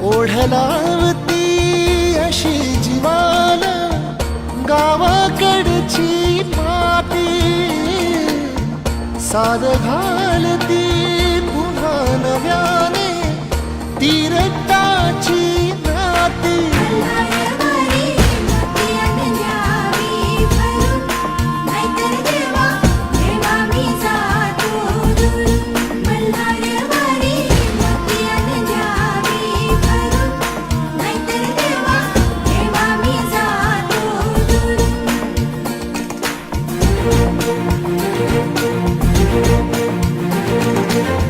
ओढलावती अशी जीवान गावाकडची माती साध घालती पुन्हा नव्याने तिरटाची Müzik